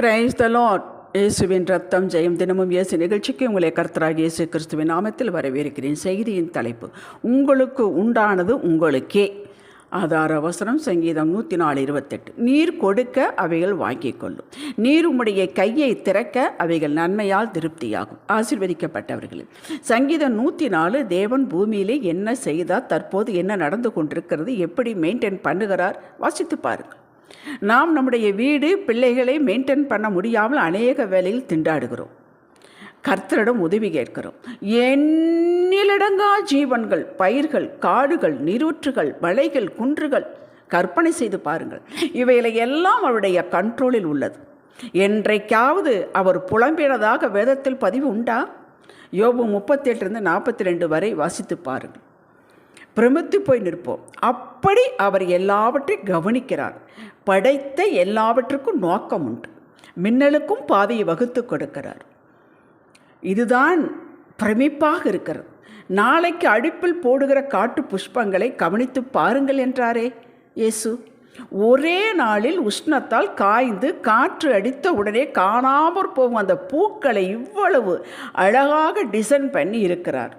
Praise the இயேசுவின் ரத்தம் ஜெயம் தினமும் இயேசு நிகழ்ச்சிக்கு உங்களை கர்த்தராக இயேசு கிறிஸ்துவின் நாமத்தில் வரவேற்கிறேன். செய்தியின் தலைப்பு உங்களுக்கு உண்டானது உங்களுக்கே. ஆதார அவசரம் சங்கீதம் நூற்றி நாலு இருபத்தெட்டு நீர் கொடுக்க அவைகள் வாங்கிக் கொள்ளும் நீர் உம்முடைய கையை திறக்க அவைகள் நன்மையால் திருப்தியாகும். ஆசீர்வதிக்கப்பட்டவர்களே சங்கீதம் நூற்றி நாலு தேவன் பூமியிலே என்ன செய்தார் தற்போது என்ன நடந்து கொண்டிருக்கிறது எப்படி மெயின்டைன் பண்ணுகிறார் வாசித்து பாருங்கள். நாம் நம்முடைய வீடு பிள்ளைகளை மெயின்டைன் பண்ண முடியாமல் அநேக வேலையில் திண்டாடுகிறோம். கர்த்தரிடம் உதவி கேட்கிறோம். எண்ணிலடங்கா ஜீவன்கள் பயிர்கள் காடுகள் நீரூற்றுகள் மலைகள் குன்றுகள் கற்பனை செய்து பாருங்கள். இவைகளை எல்லாம் அவருடைய கண்ட்ரோலில் உள்ளது. என்றைக்காவது அவர் புலம்பினதாக வேதத்தில் பதிவு உண்டா? யோபு முப்பத்தெட்டுலேருந்து நாற்பத்தி ரெண்டு வரை வாசித்து பாருங்கள். பிரமித்து போய் நிற்போம். அப்படி அவர் எல்லாவற்றையும் கவனிக்கிறார். படைத்த எல்லாவற்றுக்கும் நோக்கம் உண்டு. மின்னலுக்கும் பாதையை வகுத்து கொடுக்கிறார். இதுதான் பிரமிப்பாக இருக்கிறது. நாளைக்கு அடுப்பில் போடுகிற காட்டு புஷ்பங்களை கவனித்து பாருங்கள் என்றாரே இயேசு. ஒரே நாளில் உஷ்ணத்தால் காய்ந்து காற்று அடித்த உடனே காணாமற் போகும் அந்த பூக்களை இவ்வளவு அழகாக டிசைன் பண்ணி இருக்கிறார்.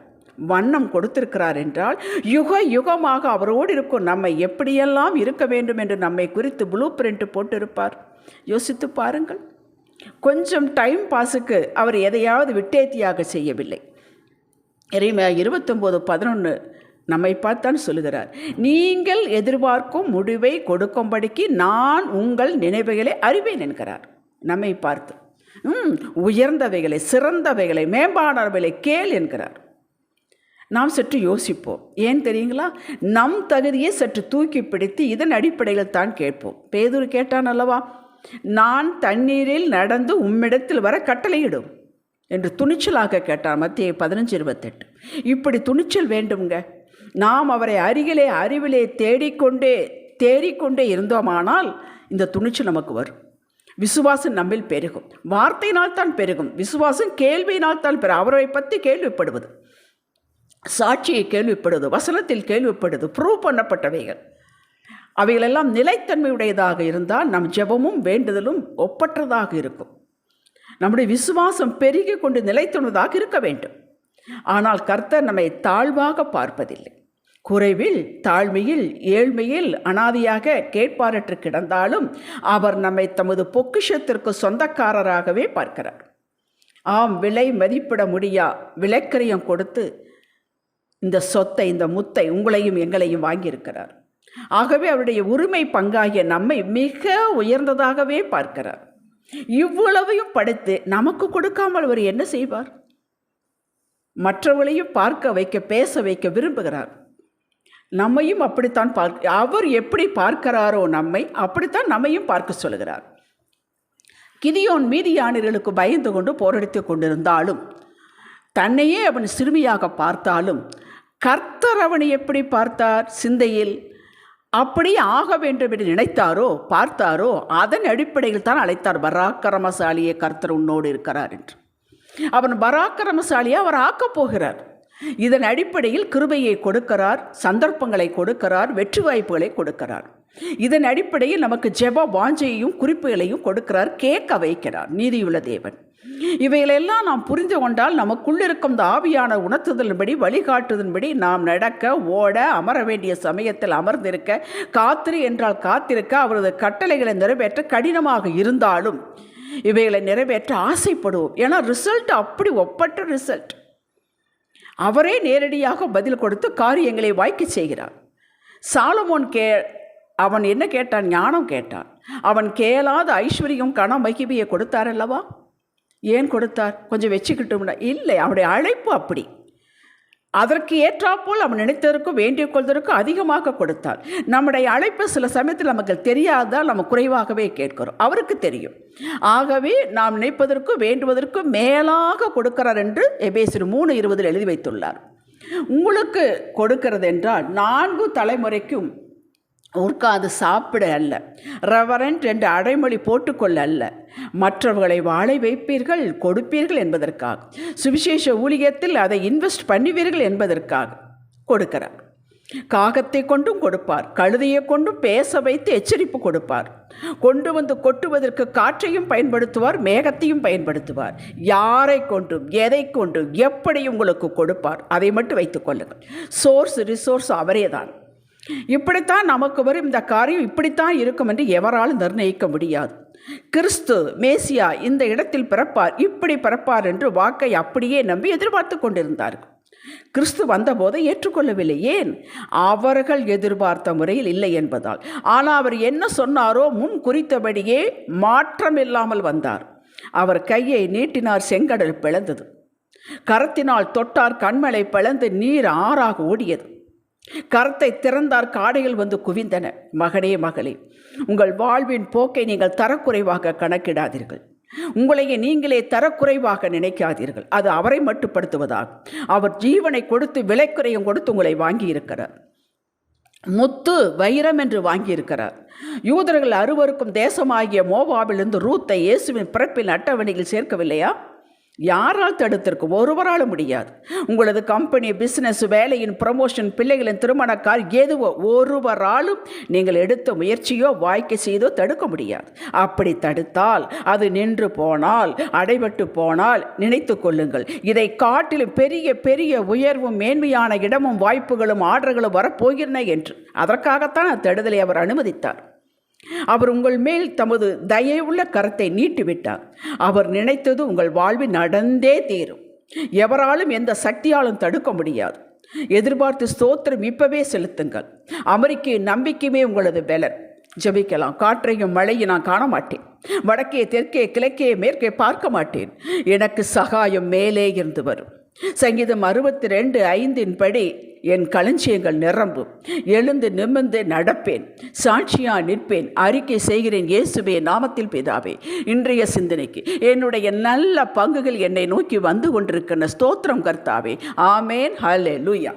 வண்ணம் கொடுத்திருக்கிறார் என்றால் யுக யுகமாக அவரோடு இருக்கும் நம்மை எப்படியெல்லாம் இருக்க வேண்டும் என்று நம்மை குறித்து ப்ளூ பிரிண்ட் போட்டிருப்பார். யோசித்து பாருங்கள். கொஞ்சம் டைம் பாஸுக்கு அவர் எதையாவது விட்டேத்தியாக செய்யவில்லை. இறைமையா இருபத்தொம்போது பதினொன்று நம்மை பார்த்தான் சொல்லுகிறார் நீங்கள் எதிர்பார்க்கும் முடிவை கொடுக்கும்படிக்கு நான் உங்கள் நினைவுகளை அறிவேன் என்கிறார். நம்மை பார்த்து ம் உயர்ந்தவைகளை சிறந்தவைகளை மேம்பானவைகளை கேள் என்கிறார். நாம் சற்று யோசிப்போம். ஏன் தெரியுங்களா? நம் தகுதியை சற்று தூக்கி பிடித்து இதன் அடிப்படையில் தான் கேட்போம். பேதூர் கேட்டான் அல்லவா? நான் தண்ணீரில் நடந்து உம்மிடத்தில் வர கட்டளையிடும் என்று துணிச்சலாக கேட்டார் மத்திய பதினஞ்சு இருபத்தெட்டு. இப்படி துணிச்சல் வேண்டுங்க நாம் அவரை அருகிலே அறிவிலே தேடிக்கொண்டே தேடிக்கொண்டே இருந்தோமானால் இந்த துணிச்சல் நமக்கு வரும். விசுவாசம் நம்மில் பெருகும். வார்த்தையினால் தான் பெருகும். விசுவாசம் கேள்வியினால் தான் பெறும் அவரை பற்றி கேள்விப்படுவது. சாட்சியை கேள்விப்படுது வசனத்தில் கேள்விப்படுது ப்ரூவ் பண்ணப்பட்டவைகள். அவைகளெல்லாம் நிலைத்தன்மையுடையதாக இருந்தால் நம் ஜெபமும் வேண்டுதலும் ஒப்பற்றதாக இருக்கும். நம்முடைய விசுவாசம் பெருகி கொண்டு நிலைத்துள்ளதாக இருக்க வேண்டும். ஆனால் கர்த்தர் நம்மை தாழ்வாக பார்ப்பதில்லை. குறைவில் தாழ்மையில் ஏழ்மையில் அனாதியாக கேட்பாரற்று கிடந்தாலும் அவர் நம்மை தமது பொக்கிஷத்திற்கு சொந்தக்காரராகவே பார்க்கிறார். ஆம் விலை மதிப்பிட முடியா? விலைக்கரியம் கொடுத்து இந்த சொத்தை இந்த முத்தை உங்களையும் எங்களையும் வாங்கியிருக்கிறார். ஆகவே அவருடைய உரிமை பங்காகிய நம்மை மிக உயர்ந்ததாகவே பார்க்கிறார். இவ்வளவையும் படைத்து நமக்கு கொடுக்காமல் அவர் என்ன செய்வார்? மற்றவர்களையும் பார்க்க வைக்க பேச வைக்க விரும்புகிறார். நம்மையும் அப்படித்தான் பார்க்க அவர் எப்படி பார்க்கிறாரோ நம்மை அப்படித்தான் நம்மையும் பார்க்க சொல்கிறார். கிதியோன் மீதியானர்களுக்கு பயந்து கொண்டு போரடித்து கொண்டிருந்தாலும் தன்னையே அவன் சிறுமியாக பார்த்தாலும் கர்த்தர் அவனை எப்படி பார்த்தார்? சிந்தையில். அப்படி ஆக வேண்டும் என்று நினைத்தாரோ? பார்த்தாரோ? அதன் அடிப்படையில் தான் அழைத்தார். பராக்கிரமசாலியை கர்த்தர் உன்னோடு இருக்கிறார் என்று. அவன் பராக்கிரமசாலியை அவர் ஆக்கப் போகிறார். இதன் அடிப்படையில் கிருபையை கொடுக்கிறார் சந்தர்ப்பங்களை கொடுக்கிறார் வெற்றி வாய்ப்புகளை கொடுக்கிறார். இதன் அடிப்படையில் நமக்கு ஜெப வாஞ்சையையும் குறிப்புகளையும் கொடுக்கிறார் கேட்க வைக்கிறார். நீதியுள்ள தேவன். இவைகளெல்லாம் நாம் புரிந்து கொண்டால் நமக்குள்ளிருக்கும் இந்த ஆவியான உணர்த்துதலின்படி வழிகாட்டுதலின்படி நாம் நடக்க ஓட அமர வேண்டிய சமயத்தில் அமர்ந்திருக்க காத்திரு என்றால் காத்திருக்க அவரது கட்டளைகளை நிறைவேற்ற கடினமாக இருந்தாலும் இவைகளை நிறைவேற்ற ஆசைப்படுவோம். ஏன்னா ரிசல்ட் அப்படி ஒப்பற்ற ரிசல்ட் அவரே நேரடியாக பதில் கொடுத்து காரியங்களை வாய்க்க செய்கிறார். சாலமோன் கே அவன் என்ன கேட்டான்? ஞானம் கேட்டான். அவன் கேளாத ஐஸ்வர்யம் கன மகிமையை கொடுத்தார் அல்லவா? ஏன் கொடுத்தார்? கொஞ்சம் வச்சுக்கிட்டோம்னா இல்லை அவனுடைய அழைப்பு அப்படி. அதற்கு ஏற்றாப்போல் அவன் நினைத்ததற்கும் வேண்டிய கொள்வதற்கும் அதிகமாக கொடுத்தார் நம்முடைய அழைப்பு சில சமயத்தில் நமக்கு தெரியாதால் நம்ம குறைவாகவே கேட்கிறோம். அவருக்கு தெரியும். ஆகவே நாம் நினைப்பதற்கும் வேண்டுவதற்கும் மேலாக கொடுக்கிறார் என்று எபேசர் மூணு இருபதில் எழுதி வைத்துள்ளார். உங்களுக்கு கொடுக்கிறது என்றால் நான்கு தலைமுறைக்கும் உட்காந்து சாப்பிட அல்ல. ரெவரண்ட் என்று அடைமொழி போட்டுக்கொள்ள அல்ல. மற்றவர்களை வாழை வைப்பீர்கள் கொடுப்பீர்கள் என்பதற்காக. சுவிசேஷ ஊழியத்தில் அதை இன்வெஸ்ட் பண்ணுவீர்கள் என்பதற்காக கொடுக்கிறார். காகத்தை கொண்டும் கொடுப்பார் கழுதையை கொண்டும் பேச வைத்து எச்சரிப்பு கொடுப்பார். கொண்டு வந்து கொட்டுவதற்கு காற்றையும் பயன்படுத்துவார் மேகத்தையும் பயன்படுத்துவார். யாரை கொண்டும் எதை கொண்டும் எப்படி உங்களுக்கு கொடுப்பார் அதை மட்டும் வைத்துக் கொள்ளுங்கள். சோர்ஸ் ரிசோர்ஸ் அவரே தான் இப்படித்தான் நமக்கு வரும் இந்த காரியம் இப்படித்தான் இருக்கும் என்று எவராலும் நிர்ணயிக்க முடியாது. கிறிஸ்து மேசியா இந்த இடத்தில் பிறப்பார் இப்படி பிறப்பார் என்று வாக்கை அப்படியே நம்பி எதிர்பார்த்து கொண்டிருந்தார்கள். கிறிஸ்து வந்தபோது ஏற்றுக்கொள்ளவில்லை. ஏன்? அவர்கள் எதிர்பார்த்த முறையில் இல்லை என்பதால். ஆனால் அவர் என்ன சொன்னாரோ முன் குறித்தபடியே மாற்றம் இல்லாமல் வந்தார். அவர் கையை நீட்டினார் செங்கடல் பிளந்தது. கரத்தினால் தொட்டார் கண்மலை பிளந்து நீர் ஆறாக ஓடியது. கரத்தை திறந்தார் காடைகள் வந்து குவிந்தன. மகனே மகளே உங்கள் வாழ்வின் போக்கை நீங்கள் தரக்குறைவாக கணக்கிடாதீர்கள். உங்களையே நீங்களே தரக்குறைவாக நினைக்காதீர்கள். அது அவரை மட்டுப்படுத்துவதாகும் அவர் ஜீவனை கொடுத்து விலைக்குறையும் கொடுத்து உங்களை வாங்கியிருக்கிறார். முத்து வைரம் என்று வாங்கியிருக்கிறார். யூதர்கள் அறுவருக்கும் தேசமாகிய மோவாவிலிருந்து ரூத்தை இயேசுவின் பிறப்பில் அட்டவணையில் சேர்க்கவில்லையா? யாரால் தடுத்திருக்கும்? ஒருவராலும் முடியாது. உங்களது கம்பெனி பிஸ்னஸ் வேலையின் ப்ரமோஷன் பிள்ளைகளின் திருமணக்கார் எதுவோ ஒருவராலும் நீங்கள் எடுத்த முயற்சியோ வாய்க்கு செய்தோ தடுக்க முடியாது. அப்படி தடுத்தால் அது நின்று போனால் அடைபட்டு போனால் நினைத்து கொள்ளுங்கள். இதை காட்டிலும் பெரிய பெரிய உயர்வும் மேன்மையான இடமும் வாய்ப்புகளும் ஆர்டர்களும் வரப்போகின்றன என்று. அதற்காகத்தான் அத்தடுதலை அவர் அனுமதித்தார். அவர் உங்கள் மேல் தமது தயவுள்ள கரத்தை நீட்டிவிட்டார். அவர் நினைத்தது உங்கள் வாழ்வில் நடந்தே தீரும். எவராலும் எந்த சக்தியாலும் தடுக்க முடியாது. எதிர்பார்த்து ஸ்தோத்திரம் இப்பவே செலுத்துங்கள். அமெரிக்க நம்பிக்கையுமே உங்களது பலன். ஜெபிக்கலாம். காற்றையும் மழையும் நான் காண மாட்டேன் வடக்கே தெற்கே கிழக்கே மேற்கே பார்க்க மாட்டேன். எனக்கு சகாயம் மேலே இருந்து வரும். சங்கீதம் அறுபத்தி ரெண்டு ஐந்தின் படி என் களஞ்சியங்கள் நிரம்பும். எழுந்து நிமிர்ந்து நடப்பேன். சாட்சியா நிற்பேன். அறிக்கை செய்கிறேன். இயேசுவே நாமத்தில் பிதாவே. இன்றைய சிந்தனைக்கு என்னுடைய நல்ல பங்குகள் என்னை நோக்கி வந்து கொண்டிருக்கிற ஸ்தோத்திரம் கர்த்தாவே. ஆமேன். ஹலே லூயா